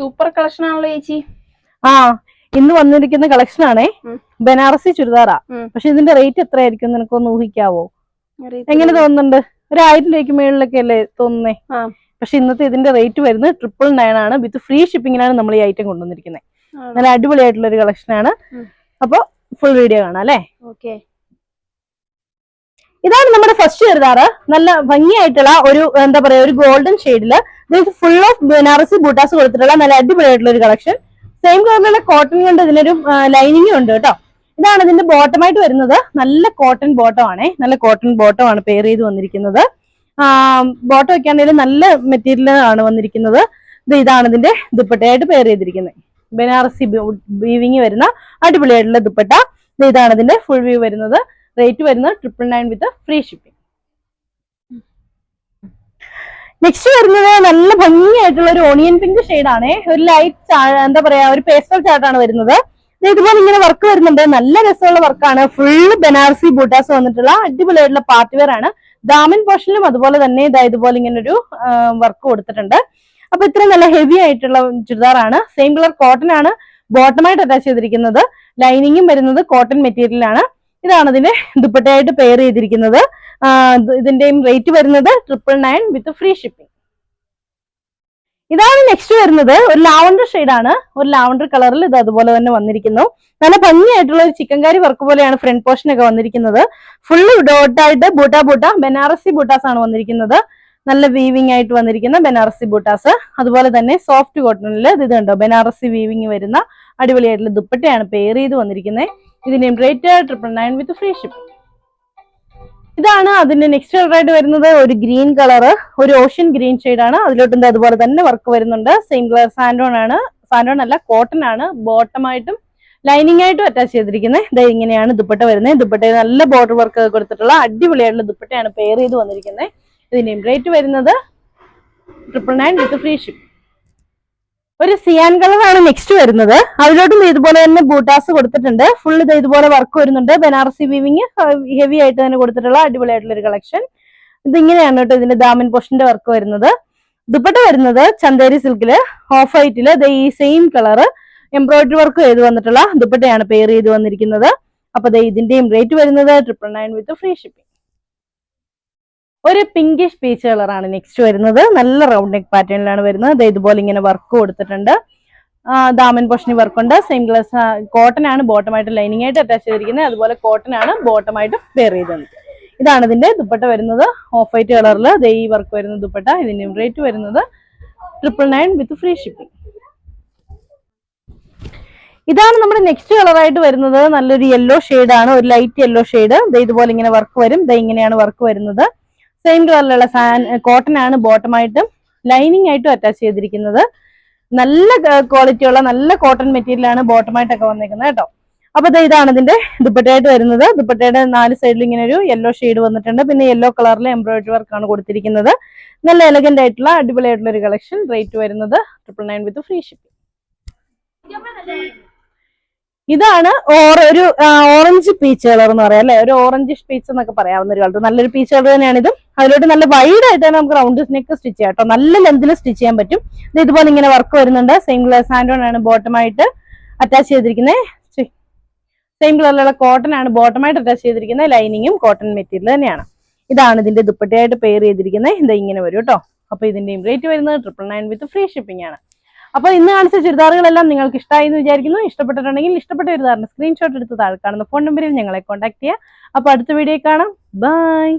Super collection ആണല്ലോ ചേച്ചി. ആ ഇന്ന് വന്നിരിക്കുന്ന കളക്ഷൻ ആണേ. ബനാറസി ചുരിദാറാ. പക്ഷെ ഇതിന്റെ റേറ്റ് എത്രയായിരിക്കും നിനക്കൊന്ന് ഊഹിക്കാവോ. എങ്ങനെ തോന്നുന്നുണ്ട്? ഒരു ആയിരം രൂപയ്ക്ക് മേളിലൊക്കെ അല്ലേ തോന്നുന്നേ പക്ഷെ ഇന്നത്തെ ഇതിന്റെ റേറ്റ് വരുന്നത് ട്രിപ്പിൾ നയൻ ആണ്. വിത്ത് ഫ്രീ ഷിപ്പിങ്ങിനാണ് നമ്മൾ ഈ ഐറ്റം കൊണ്ടുവന്നിരിക്കുന്നത്? നല്ല അടിപൊളിയായിട്ടുള്ള ഒരു കളക്ഷൻ ആണ്. അപ്പൊ ഫുൾ വീഡിയോ കാണാം അല്ലേ? ഓക്കേ ഇതാണ് നമ്മുടെ ഫസ്റ്റ് ചെറുതാറ് നല്ല ഭംഗിയായിട്ടുള്ള ഒരു എന്താ പറയാ ഒരു ഗോൾഡൻ ഷെയ്ഡിൽ ഫുൾ ഓഫ് ബനാറസി ബൂട്ടാസ് കൊടുത്തിട്ടുള്ള നല്ല അടിപൊളിയായിട്ടുള്ള ഒരു കളക്ഷൻ സെയിം കളറിലുള്ള കോട്ടൺ കൊണ്ട് ഇതിനൊരു ലൈനിങ് ഉണ്ട് കേട്ടോ. ഇതാണ് ഇതിന്റെ ബോട്ടമായിട്ട് വരുന്നത്. നല്ല കോട്ടൺ ബോട്ടം ആണേ. നല്ല കോട്ടൺ ബോട്ടം ആണ് പെയർ ചെയ്ത് വന്നിരിക്കുന്നത്. ബോട്ടം ഒക്കെ ആണെങ്കിലും നല്ല മെറ്റീരിയൽ ആണ് വന്നിരിക്കുന്നത്. ഇത് ഇതാണ് ഇതിന്റെ ദുപ്പട്ടയായിട്ട് പെയർ ചെയ്തിരിക്കുന്നത്. ബനാറസി വീവിങ് വരുന്ന അടിപൊളിയായിട്ടുള്ള ദുപ്പട്ട. ഇത് ഇതാണ് ഇതിന്റെ ഫുൾ വ്യൂ വരുന്നത്. റേറ്റ് വരുന്നത് triple nine with free shipping next വരുന്നത് നല്ല ഭംഗിയായിട്ടുള്ള ഒരു ഓണിയൻ പിങ്ക് ആണ്. ഒരു ലൈറ്റ് എന്താ പറയാ ഒരു പേസ്റ്റൽ ചാർട്ടാണ് വരുന്നത്. ഇതുപോലെ ഇങ്ങനെ വർക്ക് വരുന്നുണ്ട്. നല്ല രസമുള്ള വർക്കാണ് ഫുൾ ബനാറസി ബൂട്ടാസ് വന്നിട്ടുള്ള അടിപൊളിയായിട്ടുള്ള പാർട്ടി വെയർ ആണ്. ദാമിൻ പോർഷനിലും അതുപോലെ തന്നെ ഇതാ ഇതുപോലെ ഇങ്ങനെ ഒരു വർക്ക് കൊടുത്തിട്ടുണ്ട്. അപ്പൊ ഇത്ര നല്ല ഹെവി ആയിട്ടുള്ള ചുരിദാറാണ് സെയിം കളർ കോട്ടൺ ആണ്. ബോട്ടമായിട്ട് അറ്റാച്ച് ചെയ്തിരിക്കുന്നത്. ലൈനിങ്ങും വരുന്നത് കോട്ടൺ മെറ്റീരിയൽ ആണ്. ഇതാണ് ഇതിന്റെ ദുപ്പട്ടയായിട്ട് പെയർ ചെയ്തിരിക്കുന്നത്. ഇതിന്റെയും റേറ്റ് വരുന്നത് triple nine with free shipping ഇതാണ് നെക്സ്റ്റ് വരുന്നത്. ഒരു ലാവണ്ടർ ആണ്. ഒരു ലാവണ്ടർ കളറിൽ ഇത് അതുപോലെ തന്നെ വന്നിരിക്കുന്നു. നല്ല ഭംഗിയായിട്ടുള്ള ഒരു ചിക്കൻകാരി വർക്ക് പോലെയാണ് ഫ്രണ്ട് പോർഷൻ ഒക്കെ വന്നിരിക്കുന്നത്. ഫുള്ള് ഡോട്ടായിട്ട് ബൂട്ട ബൂട്ട ബനാറസി ബൂട്ടാസ് ആണ് വന്നിരിക്കുന്നത്. നല്ല വീവിംഗ് ആയിട്ട് വന്നിരിക്കുന്ന ബനാറസി ബൂട്ടാസ്. അതുപോലെ തന്നെ സോഫ്റ്റ് കോട്ടണിൽ ഇത് കണ്ടോ ബനാറസി വീവിംഗ് വരുന്ന അടിപൊളിയായിട്ടുള്ള ദുപ്പട്ടയാണ് പെയർ ചെയ്ത് വന്നിരിക്കുന്നത് ഇതിന് rate triple nine with free shipping ഇതാണ് അതിന്റെ നെക്സ്റ്റ് കളർ ആയിട്ട് വരുന്നത് ഒരു ഗ്രീൻ കളർ ഒരു ഓഷ്യൻ ഗ്രീൻ ആണ്. അതിലോട്ടും അതുപോലെ തന്നെ വർക്ക് വരുന്നുണ്ട്. സെയിം കളർ സാൻഡോൺ ആണ്. സാൻഡോൺ അല്ല കോട്ടൺ ആണ്. ബോട്ടമായിട്ടും ലൈനിങ് ആയിട്ടും അറ്റാച്ച് ചെയ്തിരിക്കുന്നത് ഇത് ഇങ്ങനെയാണ് ദുപ്പട്ട വരുന്നത് ദുപ്പട്ടയിൽ നല്ല ബോർഡർ വർക്ക് കൊടുത്തിട്ടുള്ള അടിപൊളിയായിട്ടുള്ള ദുപ്പട്ടയാണ് പെയർ ചെയ്ത് വന്നിരിക്കുന്നത് ഇതിന്റെയും റേറ്റ് വരുന്നത് triple nine with free ship ഒരു സിയാൻ കളറാണ് നെക്സ്റ്റ് വരുന്നത്. അതിലോട്ടും ഇതുപോലെ തന്നെ ബൂട്ടാസ് കൊടുത്തിട്ടുണ്ട്. ഫുൾ ഇത് ഇതുപോലെ വർക്ക് വരുന്നുണ്ട്. ബനാറസി വീവിങ് ഹെവി ആയിട്ട് തന്നെ കൊടുത്തിട്ടുള്ള അടിപൊളിയായിട്ടുള്ള ഒരു കളക്ഷൻ ഇതിങ്ങനെയാണ് കേട്ടോ ഇതിന്റെ ദാമൻ പോഷന്റെ വർക്ക് വരുന്നത്. ദുപ്പട്ട വരുന്നത് ചന്തേരി സിൽക്കിൽ ഓഫ് വൈറ്റിൽ ഈ സെയിം കളറ് എംബ്രോയിഡറി വർക്ക് ചെയ്ത് വന്നിട്ടുള്ള ദുപ്പട്ടയാണ് പെയർ ചെയ്ത് വന്നിരിക്കുന്നത്. അപ്പൊ ഇതിന്റെയും റേറ്റ് വരുന്നത് triple nine with free shipping ഒരു പിങ്കിഷ് പീച്ച് കളറാണ് നെക്സ്റ്റ് വരുന്നത്. നല്ല റൗണ്ട് നെക്ക് പാറ്റേണിലാണ് വരുന്നത്. ഇതുപോലെ ഇങ്ങനെ വർക്ക് കൊടുത്തിട്ടുണ്ട്. ദാമൻ പോഷണി വർക്ക് ഉണ്ട്. സെയിം ഗ്ലാസ് കോട്ടൺ ആണ് ബോട്ടമായിട്ട് ലൈനിങ് ആയിട്ട് അറ്റാച്ച് ചെയ്തിരിക്കുന്നത്. അതുപോലെ കോട്ടൺ ആണ് ബോട്ടമായിട്ട് പെയർ ചെയ്തത്. ഇതാണ് ഇതിന്റെ ദുപ്പട്ട വരുന്നത്. ഓഫ് വൈറ്റ് കളറിൽ ദേ ഈ വർക്ക് വരുന്ന ദുപ്പട്ട ഇതിന്റെ റേറ്റ് വരുന്നത് triple nine with free shipping ഇതാണ് നമ്മുടെ നെക്സ്റ്റ് കളറായിട്ട് വരുന്നത്. നല്ലൊരു യെല്ലോ ആണ്. ഒരു ലൈറ്റ് യെല്ലോ ഷെയ്ഡ് ഇതുപോലെ ഇങ്ങനെ വർക്ക് വരും. ദേ ഇങ്ങനെയാണ് വർക്ക് വരുന്നത്. സെയിം കളറിലുള്ള കോട്ടൺ ആണ് ബോട്ടമായിട്ടും ലൈനിങ് ആയിട്ടും അറ്റാച്ച് ചെയ്തിരിക്കുന്നത്. നല്ല ക്വാളിറ്റി ഉള്ള നല്ല കോട്ടൺ മെറ്റീരിയൽ ആണ് ബോട്ടമായിട്ടൊക്കെ വന്നിരിക്കുന്നത് കേട്ടോ. അപ്പൊ ഇതാണ് ഇതിന്റെ ദുപ്പട്ടയായിട്ട് വരുന്നത്. ദുപ്പട്ടയുടെ നാല് സൈഡിൽ ഇങ്ങനെ ഒരു യെല്ലോ ഷെയ്ഡ് വന്നിട്ടുണ്ട്. പിന്നെ യെല്ലോ കളറിൽ എംബ്രോയിഡറി വർക്ക് ആണ് കൊടുത്തിരിക്കുന്നത്. നല്ല എലഗന്റ് ആയിട്ടുള്ള അടിപൊളി ആയിട്ടുള്ള ഒരു കളക്ഷൻ റേറ്റ് വരുന്നത് triple nine with free shipping ഇതാണ് ഒരു ഓറഞ്ച് പീച്ച് കളർ എന്ന് പറയാം അല്ലെ? ഒരു ഓറഞ്ച് പീച്ച് എന്നൊക്കെ പറയാവുന്ന ഒരു കളർ നല്ലൊരു പീച്ച് കളർ തന്നെയാണ് ഇതും അതിലോട്ട് നല്ല വൈഡ് ആയിട്ട് തന്നെ നമുക്ക് റൗണ്ട് നെക്ക് സ്റ്റിച്ച് ചെയ്യാം കേട്ടോ. നല്ല ലെന്തിൽ സ്റ്റിച്ച് ചെയ്യാൻ പറ്റും. ഇത് ഇതുപോലെ ഇങ്ങനെ വർക്ക് വരുന്നുണ്ട്. സെയിം കളർ സാൻഡോൺ ആണ് ബോട്ടമായിട്ട് അറ്റാച്ച് ചെയ്തിരിക്കുന്നത് സെയിം കളറിലുള്ള കോട്ടൺ ആണ് ബോട്ടമായിട്ട് അറ്റാച്ച് ചെയ്തിരിക്കുന്നത് ലൈനിങ്ങും കോട്ടൺ മെറ്റീരിയൽ തന്നെയാണ്. ഇതാണ് ഇതിന്റെ ദുപ്പട്ടയായിട്ട് പെയർ ചെയ്തിരിക്കുന്നത് ഇത് ഇങ്ങനെ വരും കേട്ടോ. അപ്പൊ ഇതിന്റെയും റേറ്റ് വരുന്നത് triple nine with free shipping ആണ്. അപ്പൊ ഇന്ന് കാണിച്ച ചുരിദാറുകളെല്ലാം നിങ്ങൾക്ക് ഇഷ്ടമായി എന്ന് വിചാരിക്കുന്നു. ഇഷ്ടപ്പെട്ടിട്ടുണ്ടെങ്കിൽ ഇഷ്ടപ്പെട്ട ചുരിദാറിന് സ്ക്രീൻഷോട്ട് എടുത്ത് താഴെ കാണുന്ന ഫോൺ നമ്പറിൽ ഞങ്ങളെ കോൺടാക്ട് ചെയ്യുക അപ്പൊ അടുത്ത വീഡിയോ കാണാം. ബൈ